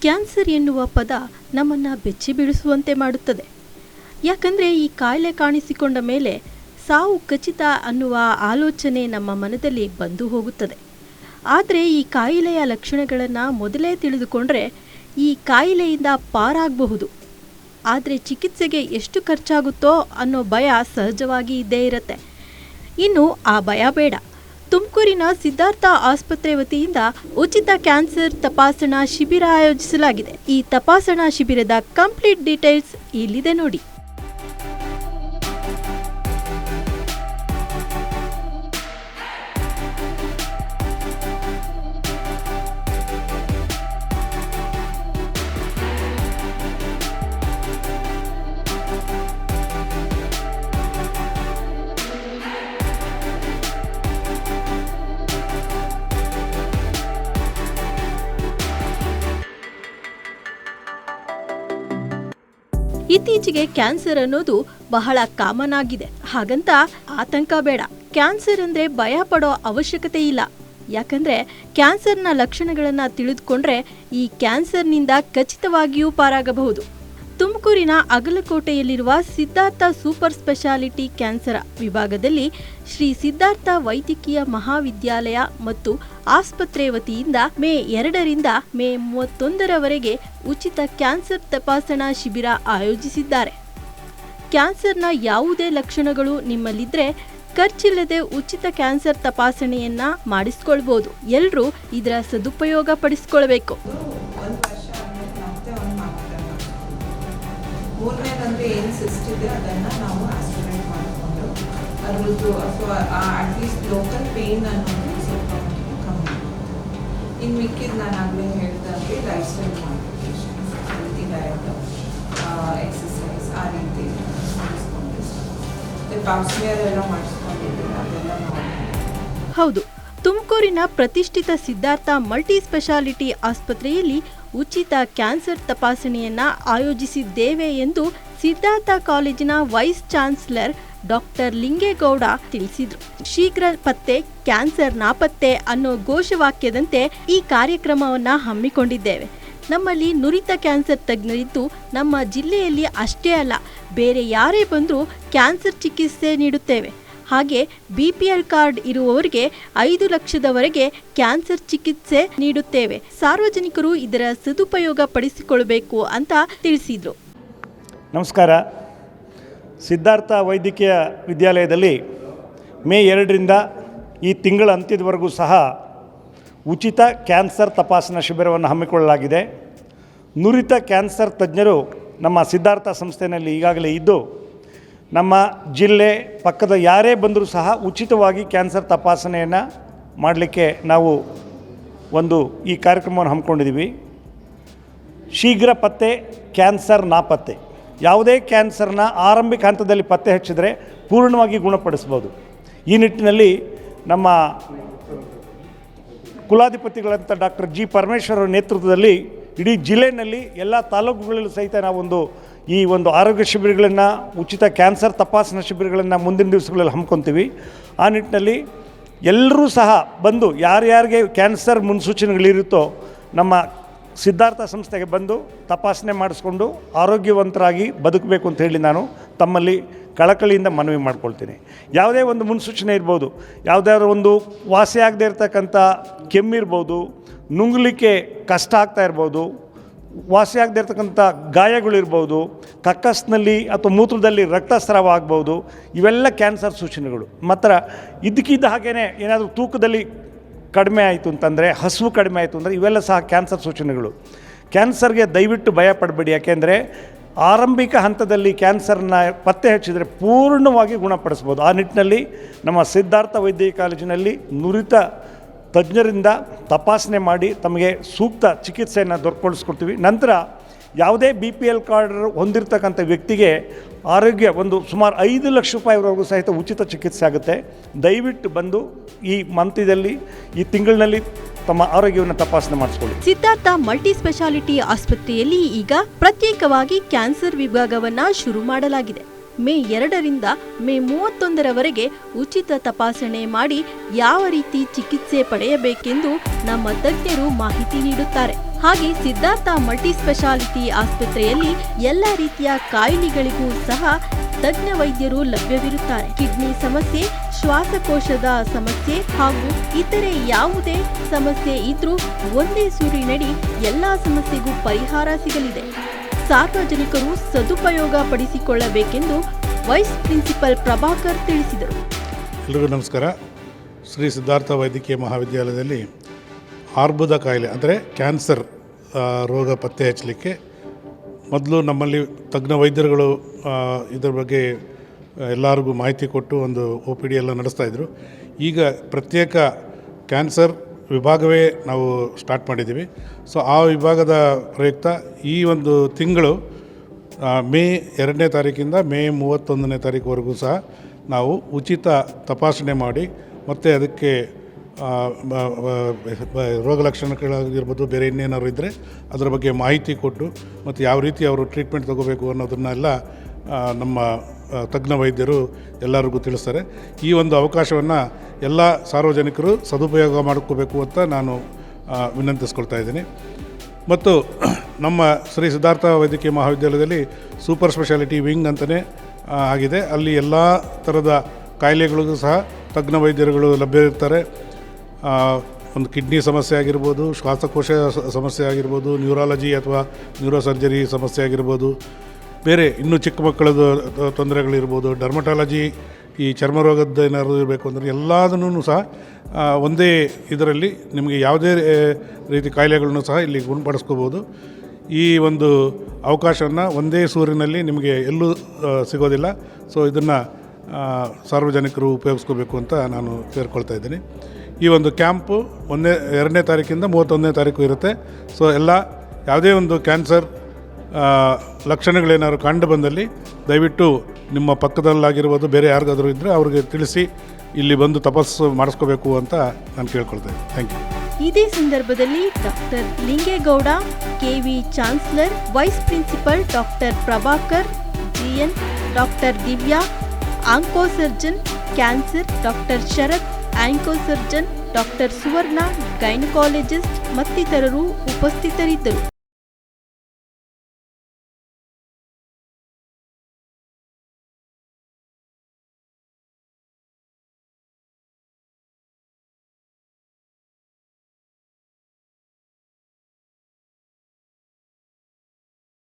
Cancer ಎನ್ನುವ ಪದ ನಮ್ಮನ್ನು ಬೆಚ್ಚಿ ಬೀಳಿಸುವಂತೆ ಮಾಡುತ್ತದೆ. ಯಾಕಂದರೆ ಈ ಕಾಯಿಲೆ ಕಾಣಿಸಿಕೊಂಡ ಮೇಲೆ ಸಾವು ಖಚಿತ ಅನ್ನುವ ಆಲೋಚನೆ ನಮ್ಮ ಮನದಲ್ಲಿ ಬಂದು ಹೋಗುತ್ತದೆ. ಆದರೆ ಈ ಕಾಯಿಲೆಯ ಲಕ್ಷಣಗಳನ್ನು ಮೊದಲೇ ತಿಳಿದುಕೊಂಡ್ರೆ ಈ ಕಾಯಿಲೆಯಿಂದ ಪಾರಾಗಬಹುದು. ಆದರೆ ಚಿಕಿತ್ಸೆಗೆ ಎಷ್ಟು ಖರ್ಚಾಗುತ್ತೋ ಅನ್ನೋ ಭಯ ಸಹಜವಾಗಿ ಇದ್ದೇ ಇರುತ್ತೆ. ಇನ್ನು ಆ ಭಯ ಬೇಡ. ತುಮಕೂರಿನ ಸಿದ್ಧಾರ್ಥ ಆಸ್ಪತ್ರೆ ವತಿಯಿಂದ ಉಚಿತ ಕ್ಯಾನ್ಸರ್ ತಪಾಸಣಾ ಶಿಬಿರ ಆಯೋಜಿಸಲಾಗಿದೆ. ಈ ತಪಾಸಣಾ ಶಿಬಿರದ ಕಂಪ್ಲೀಟ್ ಡೀಟೇಲ್ಸ್ ಇಲ್ಲಿದೆ ನೋಡಿ. ಇತ್ತೀಚೆಗೆ ಕ್ಯಾನ್ಸರ್ ಅನ್ನೋದು ಬಹಳ ಕಾಮನ್ ಆಗಿದೆ. ಹಾಗಂತ ಆತಂಕ ಬೇಡ. ಕ್ಯಾನ್ಸರ್ ಅಂದ್ರೆ ಭಯ ಪಡೋ ಅವಶ್ಯಕತೆ ಇಲ್ಲ. ಯಾಕಂದ್ರೆ ಕ್ಯಾನ್ಸರ್ನ ಲಕ್ಷಣಗಳನ್ನ ತಿಳಿದುಕೊಂಡ್ರೆ ಈ ಕ್ಯಾನ್ಸರ್ನಿಂದ ಖಚಿತವಾಗಿಯೂ ಪಾರಾಗಬಹುದು. ತುಮಕೂರಿನ ಅಗಲಕೋಟೆಯಲ್ಲಿರುವ ಸಿದ್ಧಾರ್ಥ ಸೂಪರ್ ಸ್ಪೆಷಾಲಿಟಿ ಕ್ಯಾನ್ಸರ್ ವಿಭಾಗದಲ್ಲಿ ಶ್ರೀ ಸಿದ್ಧಾರ್ಥ ವೈದ್ಯಕೀಯ ಮಹಾವಿದ್ಯಾಲಯ ಮತ್ತು ಆಸ್ಪತ್ರೆ ವತಿಯಿಂದ ಮೇ ಎರಡರಿಂದ ಮೇ ಮೂವತ್ತೊಂದರವರೆಗೆ ಉಚಿತ ಕ್ಯಾನ್ಸರ್ ತಪಾಸಣಾ ಶಿಬಿರ ಆಯೋಜಿಸಿದ್ದಾರೆ. ಕ್ಯಾನ್ಸರ್ನ ಯಾವುದೇ ಲಕ್ಷಣಗಳು ನಿಮ್ಮಲ್ಲಿದ್ದರೆ ಖರ್ಚಿಲ್ಲದೆ ಉಚಿತ ಕ್ಯಾನ್ಸರ್ ತಪಾಸಣೆಯನ್ನ ಮಾಡಿಸ್ಕೊಳ್ಬೋದು. ಎಲ್ಲರೂ ಇದರ ಸದುಪಯೋಗ ಪಡಿಸ್ಕೊಳ್ಬೇಕು. ಮೂರನೇದಂದ್ರೆ ಏನು ಸಿಸ್ಟ್ ಇದೆ ಅದನ್ನು ನಾವು ಆಸ್ಟಿಮೇಟ್ ಮಾಡಿಕೊಂಡು ಅದ್ರದ್ದು ಅಥವಾ ಅಟ್ಲೀಸ್ಟ್ ಲೋಕಲ್ ಪೇನ್ ಅನ್ನೋದು ಸ್ವಲ್ಪ ಕಮ್ಮಿ ಇನ್ನು ಮಿಕ್ಕಿದ್ದು ನಾನು ಆಗಲೇ ಹೇಳ್ದಂಗೆ lifestyle modification healthy diet exercise ಆ ರೀತಿ ಮಾಡಿಸ್ಕೊಂಡು ಪಾಪ್ಸ್ಮಿಯರ್ ಎಲ್ಲ ಮಾಡಿಸ್ಕೊಂಡಿದ್ದೀವಿ ಅದೆಲ್ಲ ಹೌದು, ತುಮಕೂರಿನ ಪ್ರತಿಷ್ಠಿತ ಸಿದ್ಧಾರ್ಥ ಮಲ್ಟಿ ಸ್ಪೆಷಾಲಿಟಿ ಆಸ್ಪತ್ರೆಯಲ್ಲಿ ಉಚಿತ ಕ್ಯಾನ್ಸರ್ ತಪಾಸಣೆಯನ್ನ ಆಯೋಜಿಸಿದ್ದೇವೆ ಎಂದು ಸಿದ್ಧಾರ್ಥ ಕಾಲೇಜಿನ ವೈಸ್ ಚಾನ್ಸಲರ್ ಡಾಕ್ಟರ್ ಲಿಂಗೇಗೌಡ ತಿಳಿಸಿದರು. ಶೀಘ್ರ ಪತ್ತೆ, ಕ್ಯಾನ್ಸರ್ ನಾಪತ್ತೆ ಅನ್ನೋ ಘೋಷವಾಕ್ಯದಂತೆ ಈ ಕಾರ್ಯಕ್ರಮವನ್ನ ಹಮ್ಮಿಕೊಂಡಿದ್ದೇವೆ. ನಮ್ಮಲ್ಲಿ ನುರಿತ ಕ್ಯಾನ್ಸರ್ ತಜ್ಞರಿದ್ದು ನಮ್ಮ ಜಿಲ್ಲೆಯಲ್ಲಿ ಅಷ್ಟೇ ಅಲ್ಲ, ಬೇರೆ ಯಾರೇ ಬಂದರೂ ಕ್ಯಾನ್ಸರ್ ಚಿಕಿತ್ಸೆ ನೀಡುತ್ತೇವೆ. ಹಾಗೆ ಬಿ ಪಿ ಎಲ್ ಕಾರ್ಡ್ ಇರುವವರಿಗೆ ಐದು ಲಕ್ಷದವರೆಗೆ ಕ್ಯಾನ್ಸರ್ ಚಿಕಿತ್ಸೆ ನೀಡುತ್ತೇವೆ. ಸಾರ್ವಜನಿಕರು ಇದರ ಸದುಪಯೋಗ ಪಡಿಸಿಕೊಳ್ಳಬೇಕು ಅಂತ ತಿಳಿಸಿದರು. ನಮಸ್ಕಾರ. ಸಿದ್ಧಾರ್ಥ ವೈದ್ಯಕೀಯ ವಿದ್ಯಾಲಯದಲ್ಲಿ ಮೇ ಎರಡರಿಂದ ಈ ತಿಂಗಳ ಅಂತ್ಯದವರೆಗೂ ಸಹ ಉಚಿತ ಕ್ಯಾನ್ಸರ್ ತಪಾಸಣಾ ಶಿಬಿರವನ್ನು ಹಮ್ಮಿಕೊಳ್ಳಲಾಗಿದೆ. ನುರಿತ ಕ್ಯಾನ್ಸರ್ ತಜ್ಞರು ನಮ್ಮ ಸಿದ್ಧಾರ್ಥ ಸಂಸ್ಥೆಯಲ್ಲಿ ಈಗಾಗಲೇ ಇದ್ದು ನಮ್ಮ ಜಿಲ್ಲೆ ಪಕ್ಕದ ಯಾರೇ ಬಂದರೂ ಸಹ ಉಚಿತವಾಗಿ ಕ್ಯಾನ್ಸರ್ ತಪಾಸಣೆಯನ್ನು ಮಾಡಲಿಕ್ಕೆ ನಾವು ಒಂದು ಈ ಕಾರ್ಯಕ್ರಮವನ್ನು ಹಮ್ಮಿಕೊಂಡಿದ್ದೀವಿ. ಶೀಘ್ರ ಪತ್ತೆ, ಕ್ಯಾನ್ಸರ್ ನಾಪತ್ತೆ ಯಾವುದೇ ಕ್ಯಾನ್ಸರ್ನ ಆರಂಭಿಕ ಹಂತದಲ್ಲಿ ಪತ್ತೆ ಹಚ್ಚಿದರೆ ಪೂರ್ಣವಾಗಿ ಗುಣಪಡಿಸ್ಬೋದು. ಈ ನಿಟ್ಟಿನಲ್ಲಿ ನಮ್ಮ ಕುಲಾಧಿಪತಿಗಳಂಥ ಡಾಕ್ಟರ್ ಜಿ ಪರಮೇಶ್ವರ ನೇತೃತ್ವದಲ್ಲಿ ಇಡೀ ಜಿಲ್ಲೆಯಲ್ಲಿ ಎಲ್ಲ ತಾಲೂಕುಗಳಲ್ಲೂ ಸಹಿತ ನಾವೊಂದು ಈ ಒಂದು ಆರೋಗ್ಯ ಶಿಬಿರಗಳನ್ನು, ಉಚಿತ ಕ್ಯಾನ್ಸರ್ ತಪಾಸಣಾ ಶಿಬಿರಗಳನ್ನು ಮುಂದಿನ ದಿವಸಗಳಲ್ಲಿ ಹಮ್ಮಿಕೊತೀವಿ. ಆ ನಿಟ್ಟಿನಲ್ಲಿ ಎಲ್ಲರೂ ಸಹ ಬಂದು ಯಾರ್ಯಾರಿಗೆ ಕ್ಯಾನ್ಸರ್ ಮುನ್ಸೂಚನೆಗಳಿರುತ್ತೋ ನಮ್ಮ ಸಿದ್ಧಾರ್ಥ ಸಂಸ್ಥೆಗೆ ಬಂದು ತಪಾಸಣೆ ಮಾಡಿಸ್ಕೊಂಡು ಆರೋಗ್ಯವಂತರಾಗಿ ಬದುಕಬೇಕು ಅಂತ ಹೇಳಿ ನಾನು ತಮ್ಮಲ್ಲಿ ಕಳಕಳಿಯಿಂದ ಮನವಿ ಮಾಡ್ಕೊಳ್ತೀನಿ. ಯಾವುದೇ ಒಂದು ಮುನ್ಸೂಚನೆ ಇರ್ಬೋದು, ಯಾವುದಾದ್ರು ಒಂದು ವಾಸಿಯಾಗದೇ ಇರತಕ್ಕಂಥ ಕೆಮ್ಮಿರ್ಬೋದು ನುಂಗಲಿಕ್ಕೆ ಕಷ್ಟ ಆಗ್ತಾ ಇರ್ಬೋದು ವಾಸಿಯಾಗದೇ ಇರತಕ್ಕಂಥ ಗಾಯಗಳಿರ್ಬೋದು, ಕಕ್ಕಸ್ನಲ್ಲಿ ಅಥವಾ ಮೂತ್ರದಲ್ಲಿ ರಕ್ತಸ್ರಾವ ಆಗ್ಬೋದು ಇವೆಲ್ಲ ಕ್ಯಾನ್ಸರ್ ಸೂಚನೆಗಳು. ಮಾತ್ರ ಇದಕ್ಕಿದ್ದ ಹಾಗೇ ಏನಾದರೂ ತೂಕದಲ್ಲಿ ಕಡಿಮೆ ಆಯಿತು ಅಂತಂದರೆ, ಹಸುವು ಕಡಿಮೆ ಆಯಿತು ಅಂದರೆ ಇವೆಲ್ಲ ಸಹ ಕ್ಯಾನ್ಸರ್ ಸೂಚನೆಗಳು. ಕ್ಯಾನ್ಸರ್ಗೆ ದಯವಿಟ್ಟು ಭಯ ಪಡಬೇಡಿ. ಯಾಕೆಂದರೆ ಆರಂಭಿಕ ಹಂತದಲ್ಲಿ ಕ್ಯಾನ್ಸರ್ನ ಪತ್ತೆ ಹಚ್ಚಿದರೆ ಪೂರ್ಣವಾಗಿ ಗುಣಪಡಿಸ್ಬೋದು. ಆ ನಿಟ್ಟಿನಲ್ಲಿ ನಮ್ಮ ಸಿದ್ಧಾರ್ಥ ವೈದ್ಯಕೀಯ ಕಾಲೇಜಿನಲ್ಲಿ ನುರಿತ ತಜ್ಞರಿಂದ ತಪಾಸಣೆ ಮಾಡಿ ತಮಗೆ ಸೂಕ್ತ ಚಿಕಿತ್ಸೆಯನ್ನು ದೊರಕೊಳಿಸ್ಕೊಡ್ತೀವಿ ನಂತರ ಯಾವುದೇ ಬಿ ಪಿ ಎಲ್ ಕಾರ್ಡ್ ಹೊಂದಿರತಕ್ಕಂಥ ವ್ಯಕ್ತಿಗೆ ಆರೋಗ್ಯ ಒಂದು ಸುಮಾರು ಐದು ಲಕ್ಷ ರೂಪಾಯಿವರೆಗೂ ಸಹಿತ ಉಚಿತ ಚಿಕಿತ್ಸೆ ಆಗುತ್ತೆ. ದಯವಿಟ್ಟು ಬಂದು ಈ ಮಂತಿದಲ್ಲಿ ಈ ತಿಂಗಳಿನಲ್ಲಿ ತಮ್ಮ ಆರೋಗ್ಯವನ್ನು ತಪಾಸಣೆ ಮಾಡಿಸ್ಕೊಳ್ಳಿ. ಸಿದ್ಧಾರ್ಥ ಮಲ್ಟಿ ಸ್ಪೆಷಾಲಿಟಿ ಆಸ್ಪತ್ರೆಯಲ್ಲಿ ಈಗ ಪ್ರತ್ಯೇಕವಾಗಿ ಕ್ಯಾನ್ಸರ್ ವಿಭಾಗವನ್ನು ಶುರು ಮಾಡಲಾಗಿದೆ. ಮೇ ಎರಡರಿಂದ ಮೇ ಮೂವತ್ತೊಂದರವರೆಗೆ ಉಚಿತ ತಪಾಸಣೆ ಮಾಡಿ ಯಾವ ರೀತಿ ಚಿಕಿತ್ಸೆ ಪಡೆಯಬೇಕೆಂದು ನಮ್ಮ ತಜ್ಞರು ಮಾಹಿತಿ ನೀಡುತ್ತಾರೆ. ಹಾಗೆ ಸಿದ್ಧಾರ್ಥ ಮಲ್ಟಿ ಸ್ಪೆಷಾಲಿಟಿ ಆಸ್ಪತ್ರೆಯಲ್ಲಿ ಎಲ್ಲ ರೀತಿಯ ಕಾಯಿಲೆಗಳಿಗೂ ಸಹ ತಜ್ಞ ವೈದ್ಯರು ಲಭ್ಯವಿರುತ್ತಾರೆ. ಕಿಡ್ನಿ ಸಮಸ್ಯೆ, ಶ್ವಾಸಕೋಶದ ಸಮಸ್ಯೆ ಹಾಗೂ ಇತರೆ ಯಾವುದೇ ಸಮಸ್ಯೆ ಇದ್ರೂ ಒಂದೇ ಸೂರಿನಡಿ ಎಲ್ಲಾ ಸಮಸ್ಯೆಗೂ ಪರಿಹಾರ ಸಿಗಲಿದೆ. ಸಾರ್ವಜನಿಕರು ಸದುಪಯೋಗ ಪಡಿಸಿಕೊಳ್ಳಬೇಕೆಂದು ವೈಸ್ ಪ್ರಿನ್ಸಿಪಲ್ ಪ್ರಭಾಕರ್ ತಿಳಿಸಿದರು. ಎಲ್ರಿಗೂ ನಮಸ್ಕಾರ. ಶ್ರೀ ಸಿದ್ಧಾರ್ಥ ವೈದ್ಯಕೀಯ ಮಹಾವಿದ್ಯಾಲಯದಲ್ಲಿ ಆರ್ಬುದ ಕಾಯಿಲೆ, ಅಂದರೆ ಕ್ಯಾನ್ಸರ್ ರೋಗ ಪತ್ತೆ ಹಚ್ಚಲಿಕ್ಕೆ ಮೊದಲು ನಮ್ಮಲ್ಲಿ ತಜ್ಞ ವೈದ್ಯರುಗಳು ಇದರ ಬಗ್ಗೆ ಎಲ್ಲರಿಗೂ ಮಾಹಿತಿ ಕೊಟ್ಟು ಒಂದು ಒ ಪಿ ಡಿ ಎಲ್ಲ ನಡೆಸ್ತಾಯಿದ್ರು ಈಗ ಪ್ರತ್ಯೇಕ ಕ್ಯಾನ್ಸರ್ ವಿಭಾಗವೇ ನಾವು ಸ್ಟಾರ್ಟ್ ಮಾಡಿದ್ದೀವಿ. ಸೊ ಆ ವಿಭಾಗದ ಪ್ರಯುಕ್ತ ಈ ಒಂದು ತಿಂಗಳು ಮೇ ಎರಡನೇ ತಾರೀಕಿಂದ ಮೇ ಮೂವತ್ತೊಂದನೇ ತಾರೀಕುವರೆಗೂ ಸಹ ನಾವು ಉಚಿತ ತಪಾಸಣೆ ಮಾಡಿ, ಮತ್ತು ಅದಕ್ಕೆ ರೋಗ ಲಕ್ಷಣಗಳಾಗಿರ್ಬೋದು, ಬೇರೆ ಇನ್ನೇನಾದ್ರು ಇದ್ದರೆ ಅದರ ಬಗ್ಗೆ ಮಾಹಿತಿ ಕೊಟ್ಟು, ಮತ್ತು ಯಾವ ರೀತಿ ಅವರು ಟ್ರೀಟ್ಮೆಂಟ್ ತಗೋಬೇಕು ಅನ್ನೋದನ್ನೆಲ್ಲ ನಮ್ಮ ತಜ್ಞ ವೈದ್ಯರು ಎಲ್ಲರಿಗೂ ತಿಳಿಸ್ತಾರೆ. ಈ ಒಂದು ಅವಕಾಶವನ್ನು ಎಲ್ಲ ಸಾರ್ವಜನಿಕರು ಸದುಪಯೋಗ ಮಾಡ್ಕೋಬೇಕು ಅಂತ ನಾನು ವಿನಂತಿಸ್ಕೊಳ್ತಾ ಇದ್ದೀನಿ. ಮತ್ತು ನಮ್ಮ ಶ್ರೀ ಸಿದ್ಧಾರ್ಥ ವೈದ್ಯಕೀಯ ಮಹಾವಿದ್ಯಾಲಯದಲ್ಲಿ ಸೂಪರ್ ಸ್ಪೆಷಾಲಿಟಿ ವಿಂಗ್ ಅಂತಲೇ ಆಗಿದೆ. ಅಲ್ಲಿ ಎಲ್ಲ ಥರದ ಕಾಯಿಲೆಗಳಿಗೂ ಸಹ ತಜ್ಞ ವೈದ್ಯರುಗಳು ಲಭ್ಯ ಇರ್ತಾರೆ. ಒಂದು ಕಿಡ್ನಿ ಸಮಸ್ಯೆ ಆಗಿರ್ಬೋದು, ಶ್ವಾಸಕೋಶ ಸಮಸ್ಯೆ ಆಗಿರ್ಬೋದು, ನ್ಯೂರಾಲಜಿ ಅಥವಾ ನ್ಯೂರೋ ಸರ್ಜರಿ ಸಮಸ್ಯೆ ಆಗಿರ್ಬೋದು ಬೇರೆ ಇನ್ನೂ ಚಿಕ್ಕ ಮಕ್ಕಳದ್ದು ತೊಂದರೆಗಳಿರ್ಬೋದು ಡರ್ಮಟಾಲಜಿ ಈ ಚರ್ಮ ರೋಗದ್ದು ಏನಾದರೂ ಇರಬೇಕು ಅಂದರೆ ಎಲ್ಲದನ್ನೂ ಸಹ ಒಂದೇ ಇದರಲ್ಲಿ ನಿಮಗೆ ಯಾವುದೇ ರೀತಿ ಕಾಯಿಲೆಗಳನ್ನು ಸಹ ಇಲ್ಲಿ ಗುಣಪಡಿಸ್ಕೋಬೋದು. ಈ ಒಂದು ಅವಕಾಶವನ್ನು ಒಂದೇ ಸೂರಿನಲ್ಲಿ ನಿಮಗೆ ಎಲ್ಲೂ ಸಿಗೋದಿಲ್ಲ. ಸೊ ಇದನ್ನು ಸಾರ್ವಜನಿಕರು ಉಪಯೋಗಿಸ್ಕೋಬೇಕು ಅಂತ ನಾನು ಕೇಳ್ಕೊಳ್ತಾ ಇದ್ದೀನಿ. ಈ ಒಂದು ಕ್ಯಾಂಪು ಒಂದನೇ ಎರಡನೇ ತಾರೀಕಿಂದ ಮೂವತ್ತೊಂದನೇ ತಾರೀಕು ಇರುತ್ತೆ. ಸೊ ಎಲ್ಲ ಯಾವುದೇ ಒಂದು ಕ್ಯಾನ್ಸರ್ ಲಕ್ಷಣಗಳೇನಾದ್ರು ಕಂಡು ಬಂದಲ್ಲಿ ದಯವಿಟ್ಟು ನಿಮ್ಮ ಪಕ್ಕದಲ್ಲಾಗಿರ್ಬೋದು ಬೇರೆ ಯಾರಿಗಾದರೂ ಇದ್ದರೆ ಅವ್ರಿಗೆ ತಿಳಿಸಿ ಇಲ್ಲಿ ಬಂದು ತಪಸ್ಸು ಮಾಡಿಸ್ಕೋಬೇಕು ಅಂತ ನಾನು ಕೇಳ್ಕೊಳ್ತೇನೆ ಥ್ಯಾಂಕ್ ಯು ಇದೇ ಸಂದರ್ಭದಲ್ಲಿ doctor Lingegowda, K V chancellor, vice principal doctor Prabhakar, G N, doctor Divya, onco surgeon, cancer doctor Sharath, onco surgeon doctor Suvarna, gynaecologist ಮತ್ತಿತರರು ಉಪಸ್ಥಿತರಿದ್ದರು.